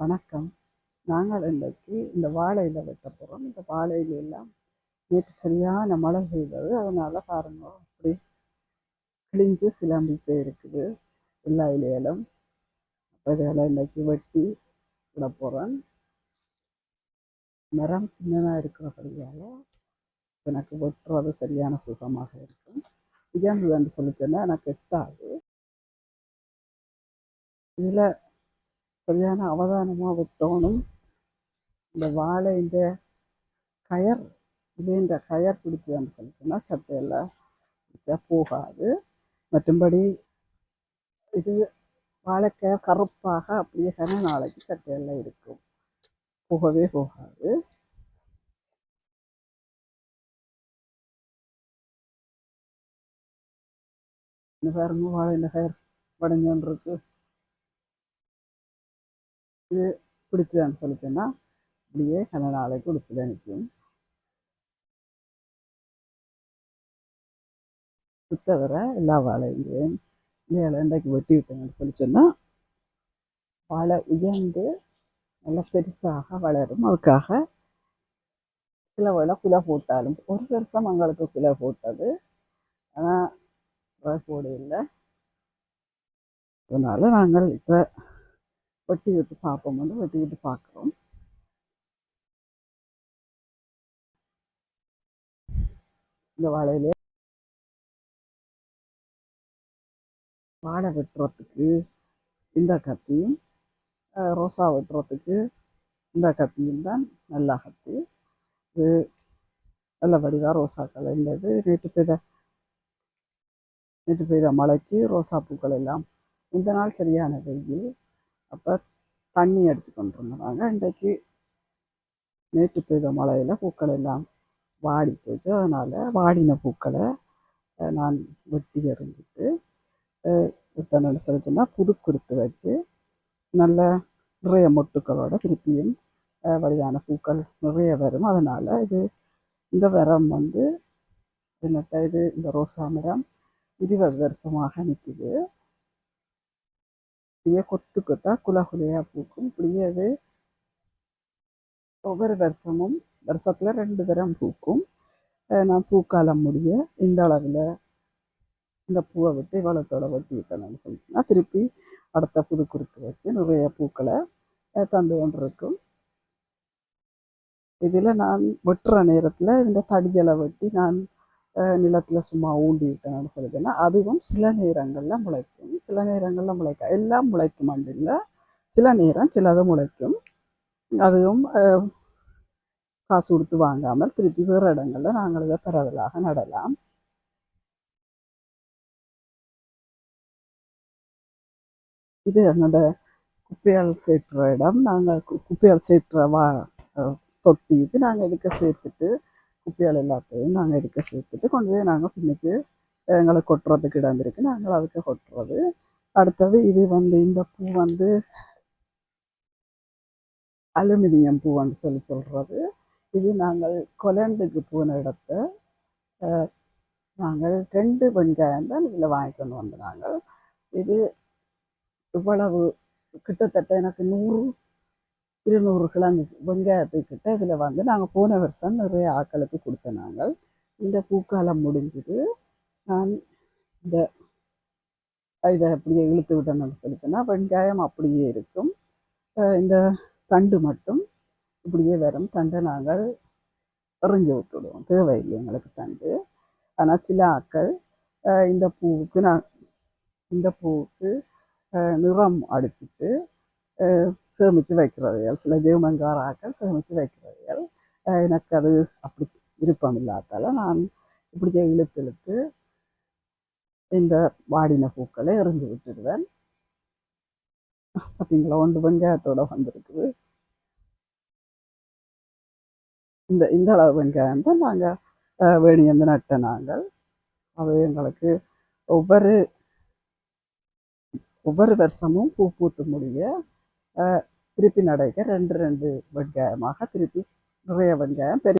வணக்கம். நாங்கள் இன்றைக்கு இந்த வாழையில் வெட்ட போகிறோம் இந்த வாழையில எல்லாம் நேற்று சரியான மழை பெய்தது. அதனால் பாருங்க அப்படி கிழிஞ்சு சிலம்பி போயிருக்குது எல்லா இலையிலும் அப்போ இதெல்லாம் இன்றைக்கி வெட்டி விட போகிறேன் மரம் சின்னதாக இருக்கிறபடியால் எனக்கு வெட்டுறது சரியான சுகமாக இருக்கும். உயர்ந்ததுன்னு சொல்லிச்சேன்னா எனக்கு எட்டாது. இதில் சரியான அவதானமாக விட்டோணும் இந்த வாழை இந்த கயர் இந்த கயர் பிடிச்சதுன்னு சொல்லிட்டுனா சட்டையெல்லாம் பிடிச்சா போகாது. மற்றும்படி இது வாழைக்காய் கருப்பாக அப்படியே கன நாளைக்கு சட்டையெல்லாம் இருக்கும் போகவே போகாது. இந்த பாருங்க வாழை இந்த கயர் வடைஞ்சோன்னு இருக்குது இது பிடிச்சதான்னு சொல்லிச்சேன்னா இப்படியே கன நாளைக்கு உடுப்புல நிற்கும். சுத்தவர எல்லா வாழையும் மேலே இன்றைக்கு வெட்டி விட்டேன்னு சொல்லி சொன்னால் வாழை உயர்ந்து நல்லா பெருசாக வளரும். அதுக்காக சில வேளை குலை போட்டாலும் ஒரு வருஷம் எங்களுக்கு குலை போட்டது. ஆனால் போடு இல்லை அதனால் நாங்கள் இப்போ வெட்டி விட்டு பார்ப்போம் வந்து வெட்டி விட்டு பார்க்குறோம் இந்த வாழையிலே வாழை வெட்டுறதுக்கு இந்த கத்தியும் ரோசா வெட்டுறதுக்கு இந்த கத்தியும் தான் நல்லா கத்தி. இது நல்ல வடிவாக ரோசா கலர்ந்தது நேற்று பெய்த நேற்று பெய்த மழைக்கு ரோசா பூக்கள் எல்லாம் இந்த நாள் சரியான வெயில். அப்போ தண்ணி அடித்து கொண்டு இருந்தாங்க இன்றைக்கு நேற்று பெய்த மழையில் பூக்கள் எல்லாம் வாடி போச்சு. அதனால் வாடின பூக்களை நான் வெட்டி எறிஞ்சிட்டு இப்போ என்ன சொல்லிச்சுன்னா புது குருத்து வச்சு நல்ல நிறைய மொட்டுக்களோட திருப்பியும் வடிவான பூக்கள் நிறைய வரும். அதனால் இது இந்த விரம் வந்து என்னட்ட இது இந்த ரோசா மரம் இருபது வருஷமாக நிற்கிது இப்படியே கொத்து கொத்தா குல குலையாக பூக்கும். இப்படியே அது ஒவ்வொரு வருஷமும் வருஷத்தில் ரெண்டு தரம் பூக்கும். நான் பூக்காலம் முடிய இந்த அளவில் இந்த பூவை விட்டு இவ்வளோத்தோட வெட்டி விட்டேன்னு சொல்லிச்சுன்னா திருப்பி அடுத்த புது குறுக்கு வச்சு நிறைய பூக்களை தந்து கொண்டிருக்கும். இதில் நான் வெட்டுற நேரத்தில் இந்த தடிகளை வெட்டி நான் நிலத்தில் சும்மா ஊண்டிட்டேன்னு சொல்லுதுன்னா அதுவும் சில நேரங்களில் முளைக்கும். சில நேரங்களில் முளைக்க எல்லாம் முளைக்கும் இல்லை சில நேரம் சிலது முளைக்கும். அதுவும் காசு கொடுத்து வாங்காமல் திருப்பி வேறு இடங்களில் நாங்கள் இதை பரவலாக நடலாம். இது என்னோட குப்பையால் சேர்த்துற இடம். நாங்கள் குப்பையால் சேர்த்துற வா தொட்டி இது நாங்கள் இதுக்கு சேர்த்துட்டு குப்பையால் எல்லாத்தையும் நாங்கள் இதுக்கு சேர்த்துட்டு கொண்டு போய் நாங்கள் பின்னுக்கு எங்களை கொட்டுறதுக்கு இடம் இருக்குது நாங்கள் அதுக்கு கொட்டுறது. அடுத்தது இது வந்து இந்த பூ வந்து அலுமினியம் பூன்னு சொல்லி சொல்கிறது இது நாங்கள் கொலண்டுக்கு போன இடத்த நாங்கள் ரெண்டு வெங்காயம் தான் இதில் வாங்கிக்கொண்டு வந்து நாங்கள். இது இவ்வளவு கிட்டத்தட்ட எனக்கு நூறு இருநூறு கிழங்கு வெங்காயத்துக்கிட்ட இதில் வந்து நாங்கள் போன வருஷம் நிறைய ஆக்களுக்கு கொடுத்த நாங்கள். இந்த பூக்காலம் முடிஞ்சது. நான் இந்த இதை அப்படியே இழுத்து விட்டேன்னு சொல்லிட்டுனா வெங்காயம் அப்படியே இருக்கும். இந்த தண்டு மட்டும் இப்படியே வரும் தண்டை நாங்கள் எறிஞ்சு விட்டுடுவோம். தேவையில்லை எங்களுக்கு தண்டு. ஆனால் சில ஆக்கள் இந்த பூவுக்கு நான் இந்த பூவுக்கு நிறம் அடிச்சுட்டு சேமித்து வைக்கிறவைகள் சில ஜெவமங்கார ஆக்கள் சேமித்து வைக்கிறவைகள் எனக்கு அது அப்படி விருப்பம் இல்லாதால நான் இப்படியே இழுத்து இழுத்து இந்த வாடின பூக்களை எறிஞ்சு விட்டுடுவேன் பார்த்தீங்களா ஒன்று வெங்காயத்தோட வந்திருக்குது இந்த இந்த அளவு வெங்காயம் தான் நாங்கள் வேணியந்து நட்ட நாங்கள் அது எங்களுக்கு ஒவ்வொரு ஒவ்வொரு வருஷமும் பூ பூத்து முடிய திருப்பி நடைக்க ரெண்டு ரெண்டு வெங்காயமாக திருப்பி நிறைய வெங்காயம் பெரிய